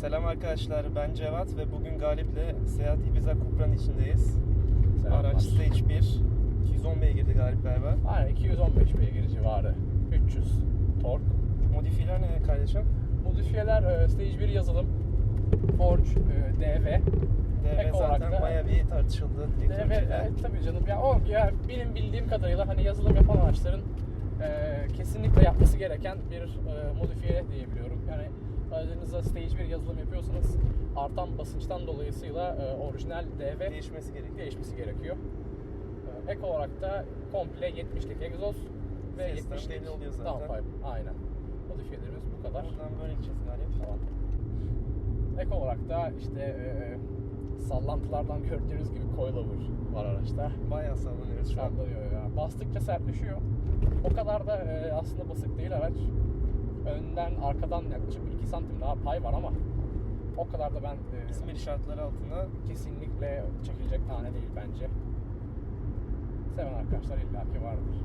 Selam arkadaşlar, ben Cevat ve bugün Galip'le Seat Ibiza Cupra'nın içindeyiz. Selamlar. Araç Stage 1, 210 beygirdi Galip galiba. Aynen 215 beygir civarı. 300 tork. Modifiyeler ne kardeşim? Modifiyeler e, Stage 1 yazılım. Forge e, DV. DV Ek zaten da- baya bir tartışıldı. DV evet, tabii canım. Ya o ya benim bildiğim kadarıyla hani yazılım yapan araçların e, kesinlikle yapması gereken bir e, modifiye diyebiliyorum. Yani aracınızda Stage 1 yazılım yapıyorsanız artan basınçtan dolayısıyla e, orijinal DV Değişmesi gerekiyor. değişmesi gerekiyor. E, Ek olarak da komple 70'lik egzoz ve Sesten 70'lik belli oluyor zaten. downpipe. Aynen. Modifiyelerimiz bu kadar. Buradan böyle gideceğiz Galip. Tamam. Ek olarak da işte e, sallantılardan gördüğünüz gibi coilover var araçta. Bayağı sallanıyoruz şu an. Sallanıyor ya. Bastıkça sertleşiyor. O kadar da e, aslında basık değil araç. Önden arkadan yaklaşık 2 santim daha pay var ama o kadar da ben e, İzmir şartları altında kesinlikle çekilecek tane değil bence. Seven arkadaşlar illaki vardır.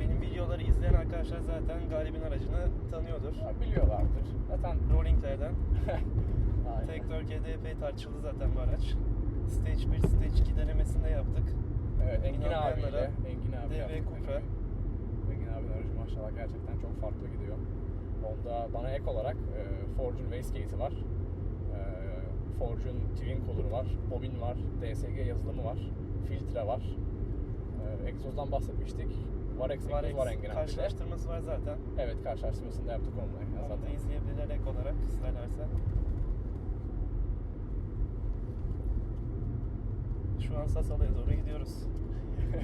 benim videoları izleyen arkadaşlar zaten Galip'in aracını tanıyordur. Ya Biliyorlardır. Zaten Rolling'lerden. Tektör GDP tartışıldı zaten bu araç. Stage 1, Stage 2 denemesinde yaptık. Evet, Engin abiyle, Engin abi yaptık. Cupra. Maşallah gerçekten çok farklı gidiyor. Onda bana ek olarak e, Forge'un wastegate'i var. E, Forge'un twin cooler'ı var. Bobin var. DSG yazılımı var. Filtre var. E, egzozdan bahsetmiştik. Varex egzoz Var, var Engin karşılaştırması var zaten. Evet karşılaştırmasını da yaptık onunla. Onu da Zaten. izleyebilirler ek olarak isterlerse. Şu an Sasalı'ya doğru gidiyoruz.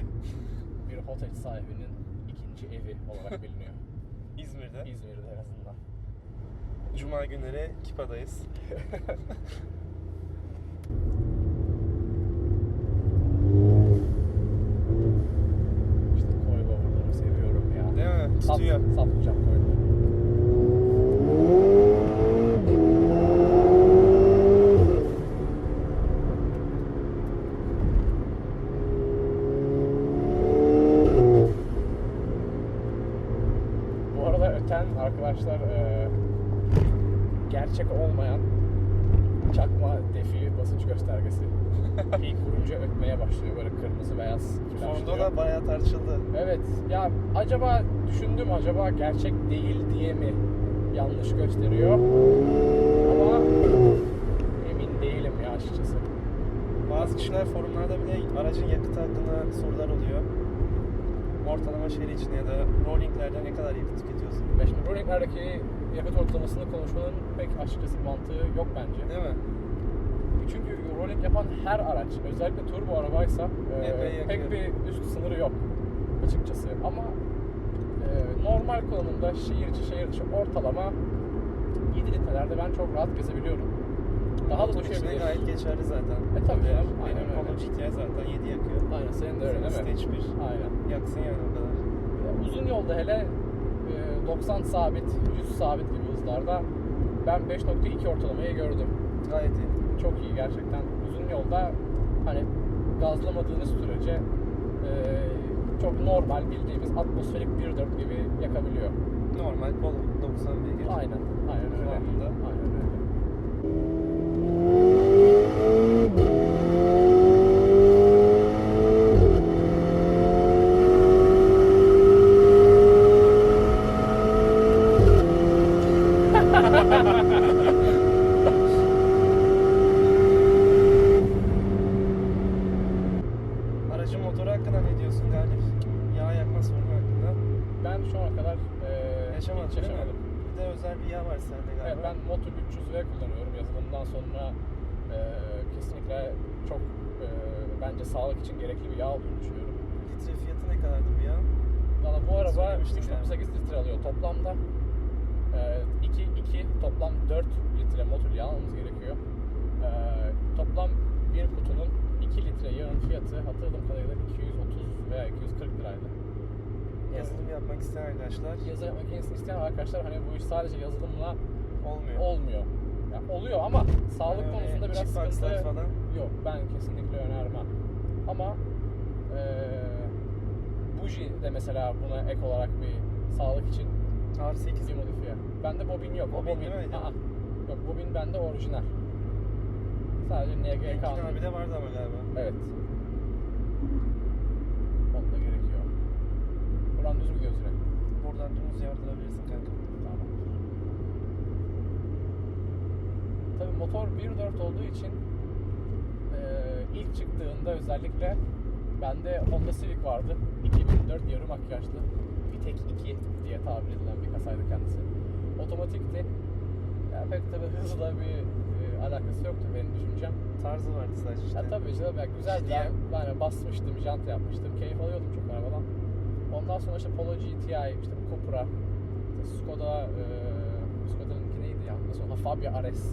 bir otel sahibinin ikinci evi olarak biliniyor. İzmir'de. İzmir'de en azından. Cuma günleri Kipa'dayız. İşte coilover'ları seviyorum ya. Değil mi? Sat, Tutuyor. satmayacağım. Bu arada öten arkadaşlar e, gerçek olmayan çakma defi basınç göstergesi. Peak vurunca ötmeye başlıyor böyle kırmızı beyaz flashlıyor. da bayağı tartışıldı. Evet ya acaba düşündüm acaba gerçek değil diye mi yanlış gösteriyor ama emin değilim ya açıkçası. Bazı kişiler forumlarda bile aracın yakıtı hakkında sorular oluyor. Ortalama şehir için ya da rolling'lerde ne kadar yakıt tüketiyorsun? Ve şimdi Rolling'lerdeki yakıt ortalamasını konuşmanın pek açıkçası mantığı yok bence. Değil mi? Çünkü rolling yapan her araç, özellikle turbo arabaysa e, Epey pek yakıyor. bir üst sınırı yok açıkçası. Ama e, normal kullanımda şehir içi şehir dışı ortalama 7 litrelerde ben çok rahat gezebiliyorum. Daha da Motor içine düşebilir. gayet geçerli zaten. E, tabii canım, aynen Benim öyle. Polo GTI zaten 7 yakıyor. Aynen senin de öyle değil mi? Stage 1. Aynen. Yaksın yani o kadar. Uzun yolda hele e, 90 sabit, 100 sabit gibi hızlarda ben 5.2 ortalamayı gördüm. Gayet iyi. çok iyi gerçekten. Uzun yolda hani gazlamadığınız sürece e, çok normal bildiğimiz atmosferik 1.4 gibi yakabiliyor. Normal Polo 90 beygir. Aynen. Aynen öyle. Aynen öyle. Aracın motoru hakkında ne diyorsun Galip? Yağ yakma sorunu hakkında. Ben şu ana kadar e, Yaşamadın hiç değil mi? yaşamadım. Bir de özel bir yağ var sende galiba. Evet, ben Motul 300V kullanıyorum yazılımdan sonra e, kesinlikle çok e, bence sağlık için gerekli bir yağ olduğunu düşünüyorum. Litre fiyatı ne kadardı bu yağ? Valla bu araba Söylemiştik 3.8 litre alıyor toplamda. 2 2 toplam 4 litre motor yağı almamız gerekiyor. Ee, toplam bir kutunun 2 litre yağın fiyatı hatırladığım kadarıyla 230 veya 240 liraydı. Yazılım yapmak isteyen arkadaşlar Yazılım makinesini isteyen arkadaşlar hani bu iş sadece yazılımla olmuyor. olmuyor. Ya oluyor ama sağlık Yani konusunda biraz checkboxlar sıkıntı falan. yok. Ben kesinlikle önermem. Ama eee buji de mesela buna ek olarak bir sağlık için R8 Bir modifiye. Bende bobin yok. Bobin bobin. değil mi? Aa, yok bobin bende orijinal. Sadece NGK. Engin abi de vardı ama galiba. Evet. Onda gerekiyor. Buradan düz mü gidiyoruz yine? Buradan dümdüz yardırabilirsin kanka. Tamam. Tabii motor 1.4 olduğu için eee, ilk çıktığında özellikle bende Honda Civic vardı. 2004 yarı makyajlı. Vitek 2 diye tabir edilen bir kasaydı kendisi. Otomatikti. Yani pek tabii hızla bir e, alakası yoktur benim düşüncem. Tarzı vardı sadece işte. Ya tabii canım ya güzel İşte- diye yani basmıştım, jant yapmıştım, keyif alıyordum çok arabadan. Ondan sonra işte Polo GTI, işte Cupra, işte Skoda, e, Skoda'nınki neydi ya? Sonra Fabia RS.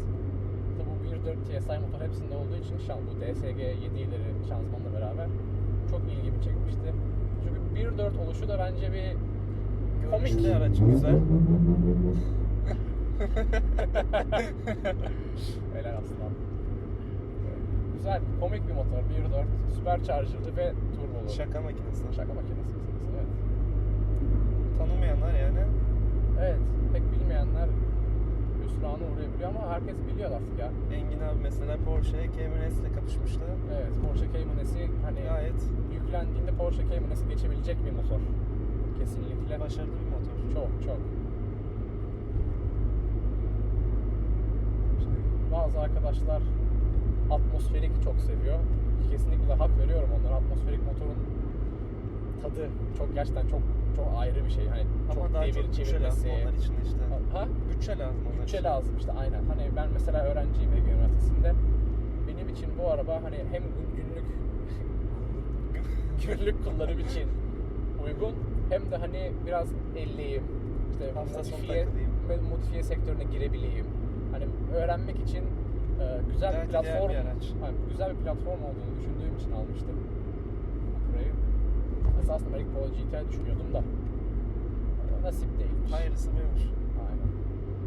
Tabii bu 1.4 TSI motor hepsinde olduğu için şan, bu DSG 7'leri şanzımanla beraber çok ilgimi çekmişti. Çünkü 1.4 oluşu da bence bir komik. Görünüşlü araç güzel. Helal aslan. Güzel, komik bir motor. 1.4, supercharger'lı ve turbolu. Şaka makinesi. Şaka makinesi. Tanımayanlar yani. Evet, pek bilmeyenler hüsrana uğrayabiliyor ama herkes biliyor artık ya. Engin abi mesela Porsche Cayman S ile kapışmıştı. Evet, Porsche Cayman S'i hani Gayet yüklendiğinde Porsche Cayman S'i geçebilecek bir motor. Kesinlikle. başarılı bir motor. Çok çok. İşte bazı arkadaşlar atmosferik çok seviyor. Kesinlikle hak veriyorum onlara. Atmosferik motorun tadı çok gerçekten çok çok ayrı bir şey. Hani Ama çok daha devir çok bütçe lazım çevirmesi. onlar için işte. Ha? Bütçe lazım onlar Bütçe için. lazım işte aynen. Hani ben mesela öğrenciyim Ege Üniversitesi'nde. Benim için bu araba hani hem gün- günlük günlük kullanım için uygun hem de hani biraz elliyim. İşte Hafta sonu modifiye, takılayım. modifiye sektörüne girebileyim. Hani öğrenmek için e, güzel bir platform, bir araç. hani güzel bir platform olduğunu düşündüğüm için almıştım. Esasında belki Polo GTI düşünüyordum da nasip değilmiş. Hayırlısı buymuş. Aynen.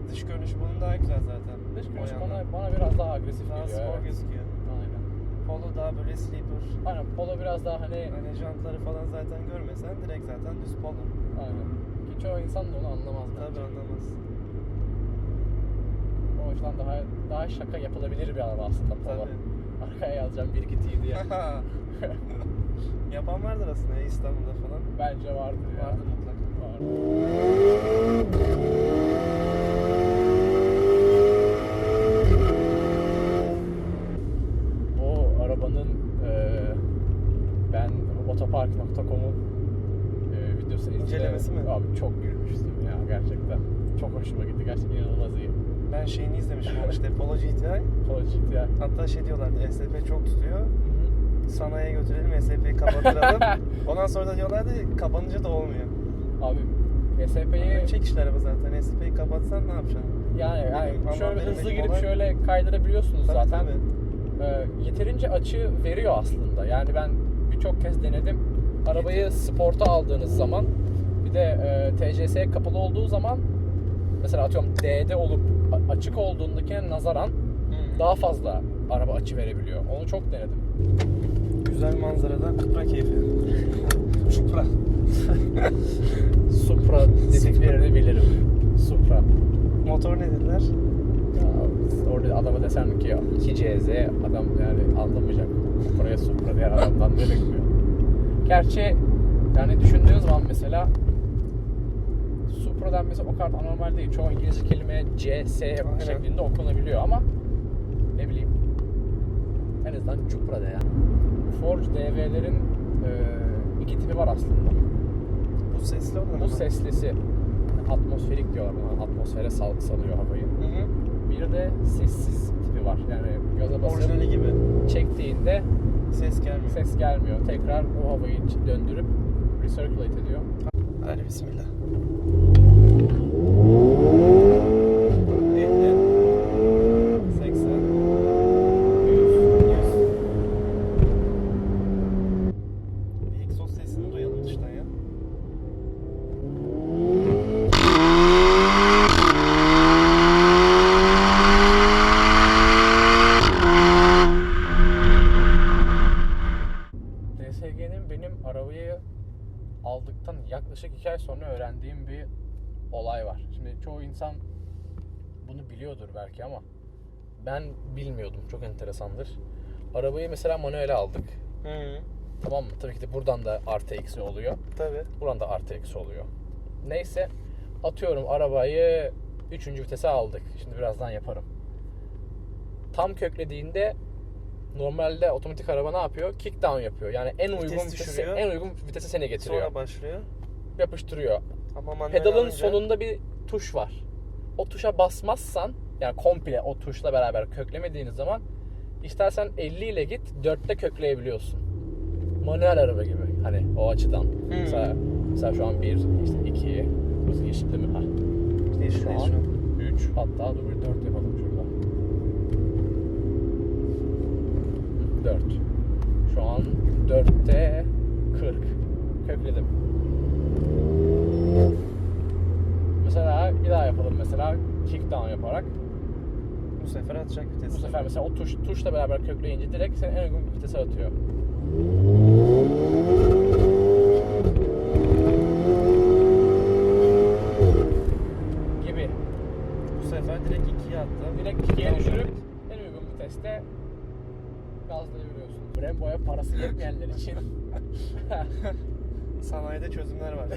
Dış görünüşü bunun daha güzel zaten. Dış O görünüş yandan. bana, bana biraz daha agresif daha geliyor. spor evet. gözüküyor. Aynen. Polo daha böyle sleeper. Aynen Polo biraz daha hani Hani jantları falan zaten görmesen direkt zaten düz polo. aynen. Ki çoğu insan da onu anlamaz. bence. Tabii anlamaz. O yüzden daha daha şaka yapılabilir bir araba aslında Polo. Tabii. Arkaya yazacağım 1 2 T diye. Yapan vardır aslında ya İstanbul'da falan. Bence vardır ya. Vardır mutlaka. Vardır. O arabanın eee ben otopark.com'un eee videosunu izledim. İncelemesi mi? Abi çok gülmüştüm ya gerçekten. Çok hoşuma gitti. Gerçekten inanılmaz iyi. Ben şeyini izlemişim ama işte Polo GTI. Polo GTI. Hatta şey diyorlardı SP çok tutuyor. Sanayiye götürelim SP'yi kapattıralım. Ondan sonra da diyorlardı kapanınca da olmuyor. Abi SP'yi Çek işler araba zaten. SP'yi kapatsan ne yapacaksın? yani, yani Bilmiyorum, şöyle hızlı girip olay. şöyle kaydırabiliyorsunuz Tabii, zaten. tabii. Ee, yeterince açı veriyor aslında. Yani ben birçok kez denedim. Arabayı sporta aldığınız zaman bir de e, TCS kapalı olduğu zaman mesela atıyorum D'de olup açık olduğundakine nazaran Hı. daha fazla araba açı verebiliyor. Onu çok denedim. Güzel manzarada Kıpra keyfi. Çupra. Supra dediklerini bilirim. Supra. Motor ne dediler? Ya, orada adama desem ki 2CZ adam yani anlamayacak. Buraya Supra diyen adamdan ne bekliyor? Gerçi yani düşündüğün zaman mesela Supra denmesi o kadar anormal değil. Çoğu İngilizce kelime C, S Aynen. şeklinde okunabiliyor ama en azından Cupra de ya. Forge DV'lerin e, iki tipi var aslında. Bu sesli olan Bu seslisi atmosferik diyorlar buna. Atmosfere sal, salıyor havayı. Hı hı. Bir de sessiz tipi var. Yani gaza basıp Orijinali gibi. çektiğinde Ses gelmiyor. ses gelmiyor. Tekrar o havayı döndürüp recirculate ediyor. Hadi bismillah. 50 80 100 100 Bir egzoz sesini duyalım dıştan ya. DSG'nin benim arabayı aldıktan yaklaşık 2 ay sonra öğrendiğim bir olay var. Şimdi çoğu insan bunu biliyordur belki ama ben bilmiyordum. Çok enteresandır. Arabayı mesela manuele aldık. Hı. Tamam mı? Tabii ki de buradan da artı eksi oluyor. Tabii. Buradan da artı eksi oluyor. Neyse atıyorum arabayı 3. vitese aldık. Şimdi birazdan yaparım. Tam köklediğinde normalde otomatik araba ne yapıyor? Kick down yapıyor. Yani en uygun Vites vitesi, düşürüyor. en uygun vitese seni getiriyor. Sonra başlıyor. Yapıştırıyor. Ama manuel Pedalın sonunda bir tuş var. O tuşa basmazsan yani komple o tuşla beraber köklemediğiniz zaman istersen 50 ile git 4'te kökleyebiliyorsun. Manuel araba gibi hani o açıdan. Mesela, mesela şu an 1, işte 2, burası yeşilde mi? Ha. Değil şu an. 3 hatta dur bir 4 yapalım şurada. 4. Şu an 4'te 40. Kökledim. Mesela bir daha yapalım mesela kick down yaparak. Bu sefer atacak vitesi. Bu sefer mesela o tuş tuşla beraber kökleyince direkt seni en uygun vitese atıyor. Gibi. Bu sefer direkt ikiye attı. Direkt ikiye düşürüp en uygun viteste gazlayabiliyorsun. Brembo'ya parası yetmeyenler için Sanayide çözümler var.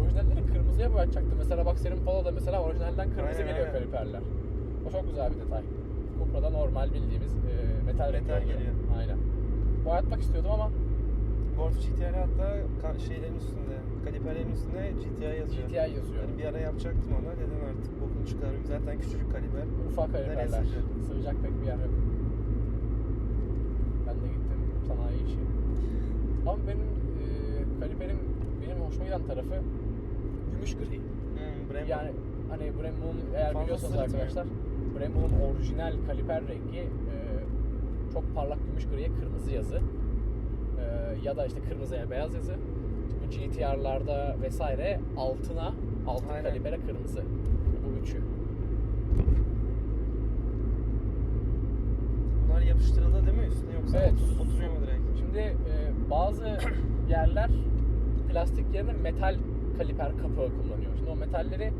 orijinalleri kırmızıya boyatacaktı. Mesela bak senin Polo'da mesela orijinalden kırmızı Aynen, geliyor aynen. kaliperler. O çok güzel bir detay. Cupra'da normal bildiğimiz e, metal rengi Metal geliyor. Aynen. Boyatmak istiyordum ama Golf GTR hatta şeylerin üstünde, kaliperlerin üstünde GTI yazıyor. GTI yazıyor. Yani bir ara yapacaktım ama dedim artık bokunu çıkarım. Zaten küçücük kaliper. Ufak kaliperler. Sığacak pek bir yer yok. Ben de gittim sanayi işi. Ama benim e, kaliperin benim hoşuma giden tarafı gümüş gri. Hmm, Brembo. Yani hani Brembo'nun eğer Fazla biliyorsanız sırıtmıyor. arkadaşlar Brembo'nun orijinal kaliper rengi e, çok parlak gümüş griye kırmızı yazı. E, ya da işte kırmızıya beyaz yazı. Bu GTR'larda vesaire altına altın Aynen. kalibere kırmızı. Bu üçü. Bunlar yapıştırıldı değil mi üstüne yoksa Evet. otur- oturuyor mu direkt? Şimdi bazı yerler plastik yerine metal kaliper kapağı kullanıyor. Şimdi o metalleri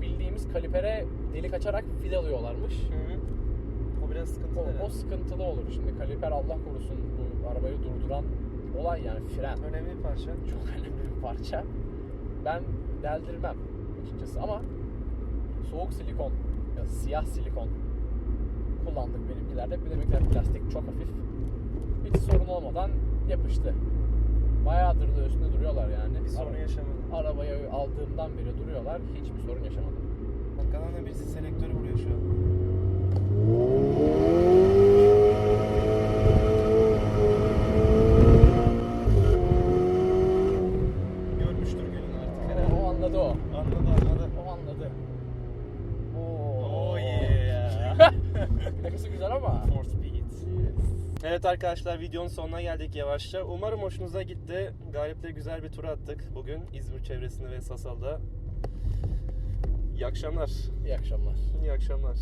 bildiğimiz kalipere delik açarak vidalıyorlarmış. Hı hı. O biraz sıkıntılı. O, o sıkıntılı olur. Şimdi kaliper Allah korusun bu arabayı durduran olay yani fren. Önemli bir parça. Çok önemli bir parça. Ben deldirmem açıkçası ama soğuk silikon ya siyah silikon kullandık benimkilerde. De plastik çok hafif. Hiç sorun olmadan yapıştı. Bayağıdır da üstünde duruyorlar yani. Bir sorun yaşamadım. Arabayı aldığımdan beri duruyorlar. Hiçbir sorun yaşamadım. Arkadan da birisi selektörü vuruyor şu an. Evet arkadaşlar videonun sonuna geldik yavaşça. Umarım hoşunuza gitti. Galip'te güzel bir tur attık bugün İzmir çevresinde ve Sasal'da. İyi akşamlar. İyi akşamlar. İyi akşamlar.